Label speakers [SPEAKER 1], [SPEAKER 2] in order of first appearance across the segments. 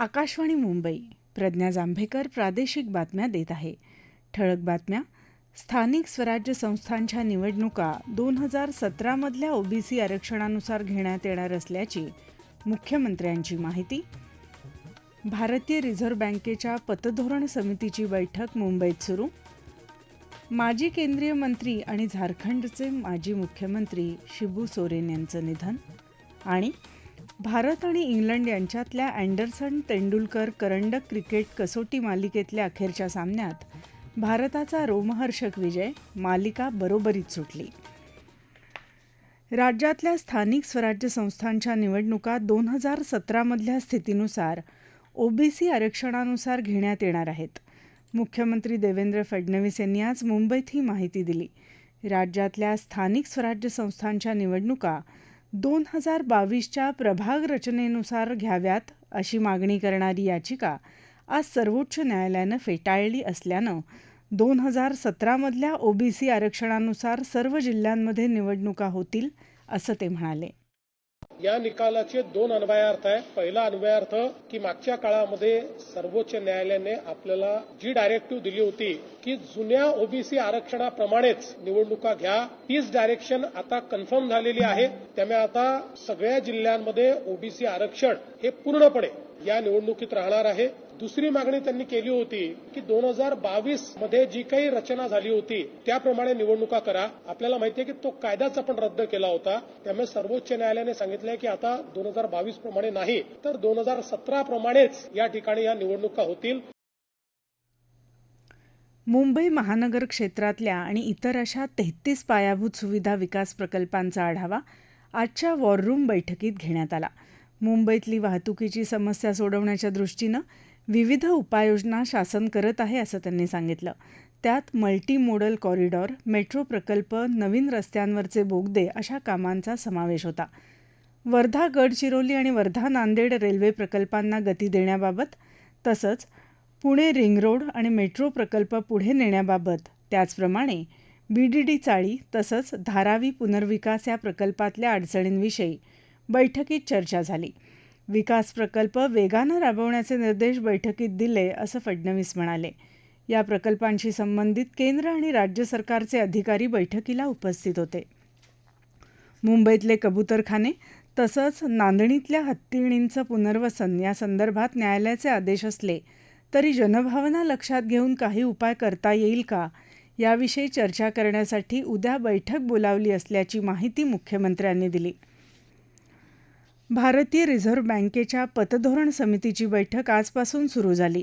[SPEAKER 1] आकाशवाणी मुंबई प्रज्ञा जांभेकर प्रादेशिक बातम्या देत आहे ठळक बातम्या स्थानिक स्वराज्य संस्थांच्या निवडणुका दोन हजार सतरामधल्या ओबीसी आरक्षणानुसार घेण्यात येणार असल्याची मुख्यमंत्र्यांची माहिती भारतीय रिझर्व्ह बँकेच्या पतधोरण समितीची बैठक मुंबईत सुरू माजी केंद्रीय मंत्री आणि झारखंडचे माजी मुख्यमंत्री शिबू सोरेन यांचं निधन आणि भारत आणि इंग्लंड यांच्यातल्या अँडरसन तेंडुलकर करंडक क्रिकेट कसोटी मालिकेतल्या अखेरच्या सामन्यात भारताचा रोमहर्षक विजय मालिका बरोबरीत सुटली राज्यातल्या स्थानिक स्वराज्य संस्थांच्या निवडणुका दोन हजार सतरामधल्या स्थितीनुसार ओबीसी आरक्षणानुसार घेण्यात येणार आहेत मुख्यमंत्री देवेंद्र फडणवीस यांनी आज मुंबईत ही माहिती दिली राज्यातल्या स्थानिक स्वराज्य संस्थांच्या निवडणुका दोन हजार बावीसच्या प्रभाग रचनेनुसार घ्याव्यात अशी मागणी करणारी याचिका आज सर्वोच्च न्यायालयानं फेटाळली असल्यानं दोन हजार सतरामधल्या ओबीसी आरक्षणानुसार सर्व जिल्ह्यांमध्ये निवडणुका होतील असं ते म्हणाले
[SPEAKER 2] या निकालाचे दोन अन्वयार्थ आहेत पहिला अन्वयार्थ की मागच्या काळामध्ये सर्वोच्च न्यायालयाने आपल्याला जी डायरेक्टिव्ह दिली होती की जुन्या ओबीसी आरक्षणाप्रमाणेच निवडणुका घ्या तीच डायरेक्शन आता कन्फर्म झालेली आहे त्यामुळे आता सगळ्या जिल्ह्यांमध्ये ओबीसी आरक्षण हे पूर्णपणे या निवडणुकीत राहणार आहे दुसरी मागणी त्यांनी केली होती की दोन हजार बावीस मध्ये जी काही रचना झाली होती त्याप्रमाणे निवडणुका करा आपल्याला माहितीये की तो कायदाच आपण रद्द केला होता त्यामुळे सर्वोच्च न्यायालयाने सांगितलं की आता दोन हजार बावीस प्रमाणे नाही तर दोन हजार सतरा प्रमाणेच या ठिकाणी या निवडणुका होतील
[SPEAKER 1] मुंबई महानगर क्षेत्रातल्या आणि इतर अशा तेहतीस पायाभूत सुविधा विकास प्रकल्पांचा आढावा आजच्या वॉररूम बैठकीत घेण्यात आला मुंबईतली वाहतुकीची समस्या सोडवण्याच्या दृष्टीनं विविध उपाययोजना शासन करत आहे असं त्यांनी सांगितलं त्यात मल्टी मोडल कॉरिडॉर मेट्रो प्रकल्प नवीन रस्त्यांवरचे बोगदे अशा कामांचा समावेश होता वर्धा गडचिरोली आणि वर्धा नांदेड रेल्वे प्रकल्पांना गती देण्याबाबत तसंच पुणे रिंग रोड आणि मेट्रो प्रकल्प पुढे नेण्याबाबत त्याचप्रमाणे बी डी डी चाळी तसंच धारावी पुनर्विकास या प्रकल्पातल्या अडचणींविषयी बैठकीत चर्चा झाली विकास प्रकल्प वेगानं राबवण्याचे निर्देश बैठकीत दिले असं फडणवीस म्हणाले या प्रकल्पांशी संबंधित केंद्र आणि राज्य सरकारचे अधिकारी बैठकीला उपस्थित होते मुंबईतले कबूतरखाने तसंच नांदणीतल्या हत्तीणींचं पुनर्वसन या संदर्भात न्यायालयाचे आदेश असले तरी जनभावना लक्षात घेऊन काही उपाय करता येईल का याविषयी चर्चा करण्यासाठी उद्या बैठक बोलावली असल्याची माहिती मुख्यमंत्र्यांनी दिली भारतीय रिझर्व्ह बँकेच्या पतधोरण समितीची बैठक आजपासून सुरू झाली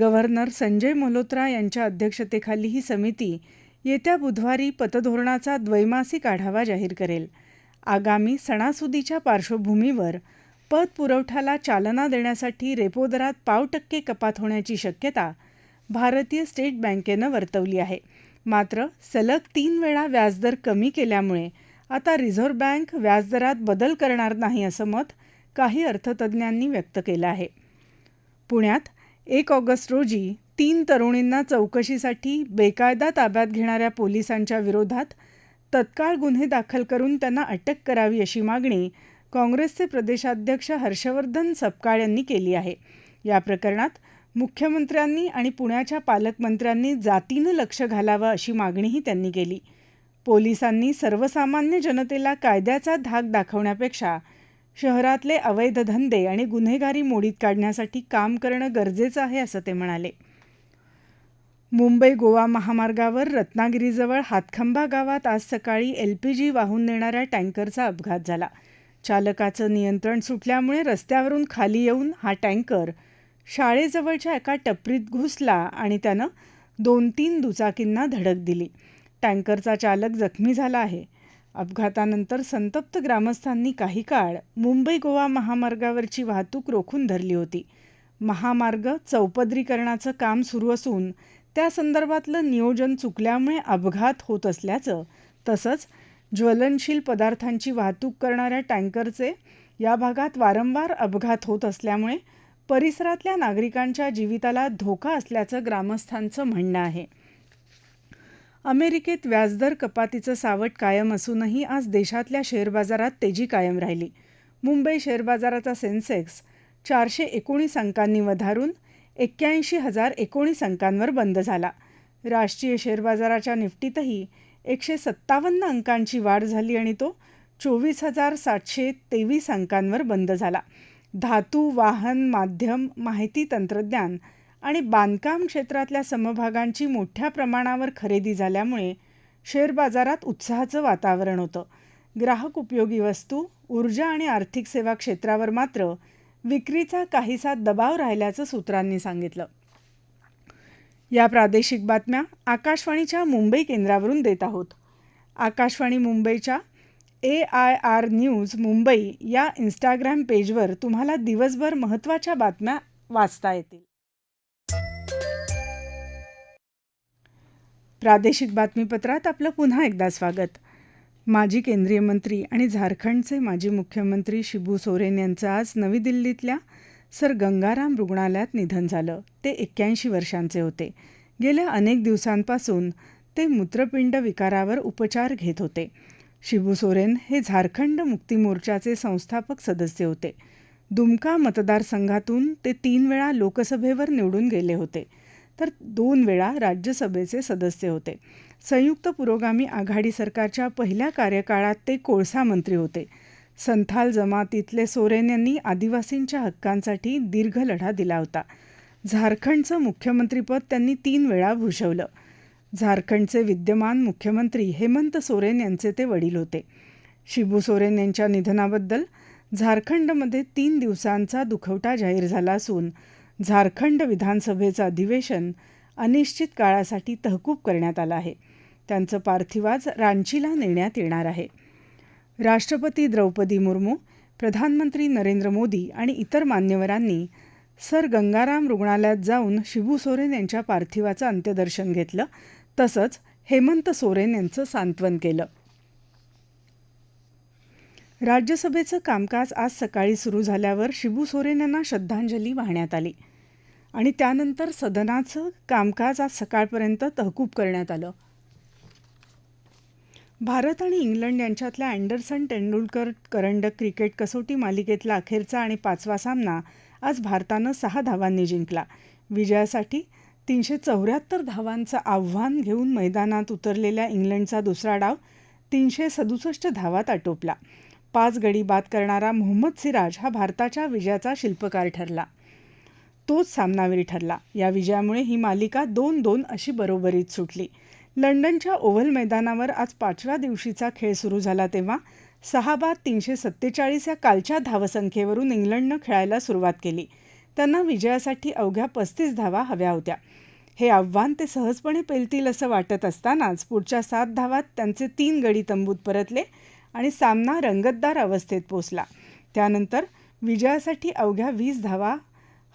[SPEAKER 1] गव्हर्नर संजय मल्होत्रा यांच्या अध्यक्षतेखाली ही समिती येत्या बुधवारी पतधोरणाचा द्वैमासिक आढावा जाहीर करेल आगामी सणासुदीच्या पार्श्वभूमीवर पत पुरवठ्याला चालना देण्यासाठी रेपो दरात पाव टक्के कपात होण्याची शक्यता भारतीय स्टेट बँकेनं वर्तवली आहे मात्र सलग तीन वेळा व्याजदर कमी केल्यामुळे आता रिझर्व्ह बँक व्याजदरात बदल करणार नाही असं मत काही अर्थतज्ज्ञांनी व्यक्त केलं आहे पुण्यात एक ऑगस्ट रोजी तीन तरुणींना चौकशीसाठी बेकायदा ताब्यात घेणाऱ्या पोलिसांच्या विरोधात तत्काळ गुन्हे दाखल करून त्यांना अटक करावी अशी मागणी काँग्रेसचे प्रदेशाध्यक्ष हर्षवर्धन सपकाळ यांनी केली आहे या प्रकरणात मुख्यमंत्र्यांनी आणि पुण्याच्या पालकमंत्र्यांनी जातीनं लक्ष घालावं अशी मागणीही त्यांनी केली पोलिसांनी सर्वसामान्य जनतेला कायद्याचा धाक दाखवण्यापेक्षा शहरातले अवैध धंदे आणि गुन्हेगारी मोडीत काढण्यासाठी काम करणं गरजेचं आहे असं ते म्हणाले मुंबई गोवा महामार्गावर रत्नागिरीजवळ हातखंबा गावात आज सकाळी एल वाहून नेणाऱ्या टँकरचा अपघात झाला चालकाचं नियंत्रण सुटल्यामुळे रस्त्यावरून खाली येऊन हा टँकर शाळेजवळच्या एका टपरीत घुसला आणि त्यानं दोन तीन दुचाकींना धडक दिली टँकरचा चालक जखमी झाला आहे अपघातानंतर संतप्त ग्रामस्थांनी काही काळ मुंबई गोवा महामार्गावरची वाहतूक रोखून धरली होती महामार्ग चौपदरीकरणाचं काम सुरू असून त्या संदर्भातलं नियोजन चुकल्यामुळे अपघात होत असल्याचं तसंच ज्वलनशील पदार्थांची वाहतूक करणाऱ्या टँकरचे या भागात वारंवार अपघात होत असल्यामुळे परिसरातल्या नागरिकांच्या जीविताला धोका असल्याचं ग्रामस्थांचं म्हणणं आहे अमेरिकेत व्याजदर कपातीचं सावट कायम असूनही आज देशातल्या शेअर बाजारात तेजी कायम राहिली मुंबई शेअर बाजाराचा सेन्सेक्स चारशे एकोणीस अंकांनी वधारून एक्क्याऐंशी हजार एकोणीस अंकांवर बंद झाला राष्ट्रीय शेअर बाजाराच्या निफ्टीतही एकशे सत्तावन्न अंकांची वाढ झाली आणि तो चोवीस हजार सातशे तेवीस अंकांवर बंद झाला धातू वाहन माध्यम माहिती तंत्रज्ञान आणि बांधकाम क्षेत्रातल्या समभागांची मोठ्या प्रमाणावर खरेदी झाल्यामुळे शेअर बाजारात उत्साहाचं वातावरण होतं ग्राहक उपयोगी वस्तू ऊर्जा आणि आर्थिक सेवा क्षेत्रावर मात्र विक्रीचा काहीसा दबाव राहिल्याचं सूत्रांनी सांगितलं या प्रादेशिक बातम्या आकाशवाणीच्या मुंबई केंद्रावरून देत आहोत आकाशवाणी मुंबईच्या A I R news Mumbai या इंस्टाग्राम पेजवर तुम्हाला दिवसभर महत्त्वाच्या बातम्या वाचता येतील प्रादेशिक बातमीपत्रात आपलं पुन्हा एकदा स्वागत माजी केंद्रीय मंत्री आणि झारखंडचे माजी मुख्यमंत्री शिबू सोरेन यांचं आज नवी दिल्लीतल्या सर गंगाराम रुग्णालयात निधन झालं ते एक्क्याऐंशी वर्षांचे होते गेल्या अनेक दिवसांपासून ते मूत्रपिंड विकारावर उपचार घेत होते शिबू सोरेन हे झारखंड मुक्ती मोर्चाचे संस्थापक सदस्य होते दुमका मतदारसंघातून ते तीन वेळा लोकसभेवर निवडून गेले होते तर दोन वेळा राज्यसभेचे सदस्य होते संयुक्त पुरोगामी आघाडी सरकारच्या पहिल्या कार्यकाळात ते कोळसा मंत्री होते संथाल जमातीतले सोरेन यांनी आदिवासींच्या हक्कांसाठी दीर्घ लढा दिला होता झारखंडचं मुख्यमंत्रीपद त्यांनी तीन वेळा भूषवलं झारखंडचे विद्यमान मुख्यमंत्री हेमंत सोरेन यांचे ते वडील होते शिबू सोरेन यांच्या निधनाबद्दल झारखंडमध्ये तीन दिवसांचा दुखवटा जाहीर झाला असून झारखंड विधानसभेचं अधिवेशन अनिश्चित काळासाठी तहकूब करण्यात आलं आहे त्यांचं पार्थिव आज रांचीला नेण्यात येणार आहे राष्ट्रपती द्रौपदी मुर्मू प्रधानमंत्री नरेंद्र मोदी आणि इतर मान्यवरांनी सर गंगाराम रुग्णालयात जाऊन शिबू सोरेन यांच्या पार्थिवाचं अंत्यदर्शन घेतलं तसंच हेमंत सोरेन यांचं सांत्वन केलं राज्यसभेचं कामकाज आज सकाळी सुरू झाल्यावर शिबू सोरेन यांना श्रद्धांजली वाहण्यात आली आणि त्यानंतर सदनाचं कामकाज आज सकाळपर्यंत तहकूब करण्यात आलं भारत आणि इंग्लंड यांच्यातल्या अँडरसन तेंडुलकर करंडक क्रिकेट कसोटी मालिकेतला अखेरचा आणि पाचवा सामना आज भारतानं सहा धावांनी जिंकला विजयासाठी तीनशे चौऱ्याहत्तर धावांचं आव्हान घेऊन मैदानात उतरलेल्या इंग्लंडचा दुसरा डाव तीनशे सदुसष्ट धावात आटोपला पाच गडी बाद करणारा मोहम्मद सिराज हा भारताच्या विजयाचा शिल्पकार ठरला तोच सामनावीर ठरला या विजयामुळे ही मालिका दोन दोन अशी बरोबरीत सुटली लंडनच्या ओव्हल मैदानावर आज पाचव्या दिवशीचा खेळ सुरू झाला तेव्हा सहा बाद तीनशे सत्तेचाळीस या कालच्या धावसंख्येवरून इंग्लंडनं खेळायला सुरुवात केली त्यांना विजयासाठी अवघ्या पस्तीस धावा हव्या होत्या हे आव्हान ते सहजपणे पेलतील असं वाटत असतानाच पुढच्या सात धावात त्यांचे तीन गडी तंबूत परतले आणि सामना रंगतदार अवस्थेत पोचला त्यानंतर विजयासाठी अवघ्या वीस धावा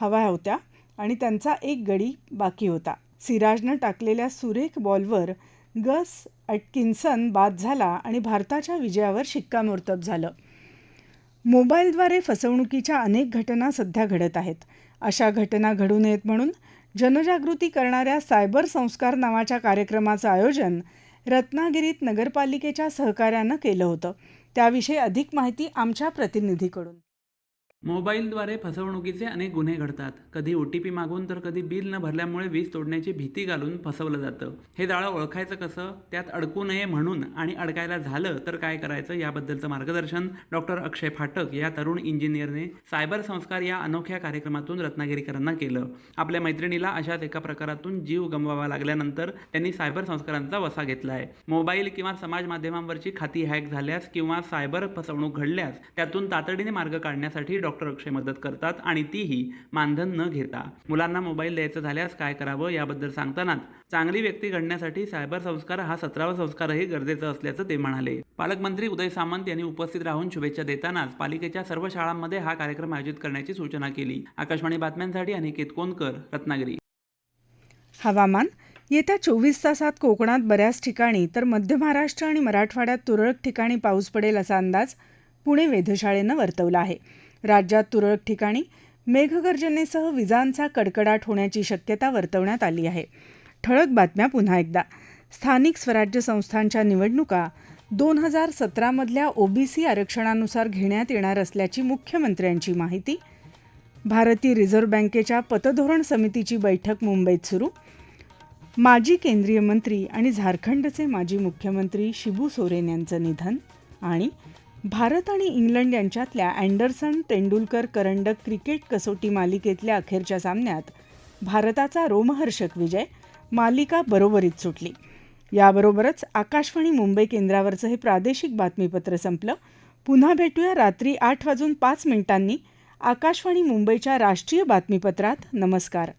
[SPEAKER 1] हव्या होत्या आणि त्यांचा एक गडी बाकी होता सिराजनं टाकलेल्या सुरेख बॉलवर गस अटकिन्सन बाद झाला आणि भारताच्या विजयावर शिक्कामोर्तब झालं मोबाईलद्वारे फसवणुकीच्या अनेक घटना सध्या घडत आहेत अशा घटना घडू नयेत म्हणून जनजागृती करणाऱ्या सायबर संस्कार नावाच्या कार्यक्रमाचं आयोजन रत्नागिरीत नगरपालिकेच्या सहकार्यानं केलं होतं त्याविषयी अधिक माहिती आमच्या प्रतिनिधीकडून
[SPEAKER 3] मोबाईलद्वारे फसवणुकीचे अनेक गुन्हे घडतात कधी ओ टी पी मागून तर कधी बिल न भरल्यामुळे वीज तोडण्याची भीती घालून फसवलं जातं हे जाळं ओळखायचं कसं त्यात अडकू नये म्हणून आणि अडकायला झालं तर काय करायचं याबद्दलचं मार्गदर्शन डॉक्टर अक्षय फाटक या तरुण इंजिनियरने सायबर संस्कार या अनोख्या कार्यक्रमातून रत्नागिरीकरांना केलं आपल्या मैत्रिणीला अशाच एका प्रकारातून जीव गमवावा लागल्यानंतर त्यांनी सायबर संस्कारांचा वसा घेतला आहे मोबाईल किंवा समाज माध्यमांवरची खाती हॅक झाल्यास किंवा सायबर फसवणूक घडल्यास त्यातून तातडीने मार्ग काढण्यासाठी डॉक्टर डॉक्टर अक्षय मदत करतात आणि तीही मानधन न घेता मुलांना मोबाईल द्यायचं झाल्यास काय करावं याबद्दल सांगतानाच चांगली व्यक्ती घडण्यासाठी सायबर संस्कार हा सतरावा संस्कारही गरजेचा असल्याचं ते म्हणाले पालकमंत्री उदय सामंत यांनी उपस्थित राहून शुभेच्छा देतानाच पालिकेच्या सर्व शाळांमध्ये हा कार्यक्रम आयोजित करण्याची सूचना केली आकाशवाणी बातम्यांसाठी अनिकेत कोनकर रत्नागिरी
[SPEAKER 1] हवामान येत्या चोवीस तासात कोकणात बऱ्याच ठिकाणी तर मध्य महाराष्ट्र आणि मराठवाड्यात तुरळक ठिकाणी पाऊस पडेल असा अंदाज पुणे वेधशाळेनं वर्तवला आहे राज्यात तुरळक ठिकाणी मेघगर्जनेसह विजांचा कडकडाट होण्याची शक्यता वर्तवण्यात आली आहे ठळक बातम्या पुन्हा एकदा स्थानिक स्वराज्य संस्थांच्या निवडणुका दोन हजार सतरामधल्या ओबीसी आरक्षणानुसार घेण्यात येणार असल्याची मुख्यमंत्र्यांची माहिती भारतीय रिझर्व्ह बँकेच्या पतधोरण समितीची बैठक मुंबईत सुरू माजी केंद्रीय मंत्री आणि झारखंडचे माजी मुख्यमंत्री शिबू सोरेन यांचं निधन आणि भारत आणि इंग्लंड यांच्यातल्या अँडरसन तेंडुलकर करंडक क्रिकेट कसोटी मालिकेतल्या अखेरच्या सामन्यात भारताचा रोमहर्षक विजय मालिका बरोबरीत सुटली याबरोबरच आकाशवाणी मुंबई केंद्रावरचं हे प्रादेशिक बातमीपत्र संपलं पुन्हा भेटूया रात्री आठ वाजून पाच मिनिटांनी आकाशवाणी मुंबईच्या राष्ट्रीय बातमीपत्रात नमस्कार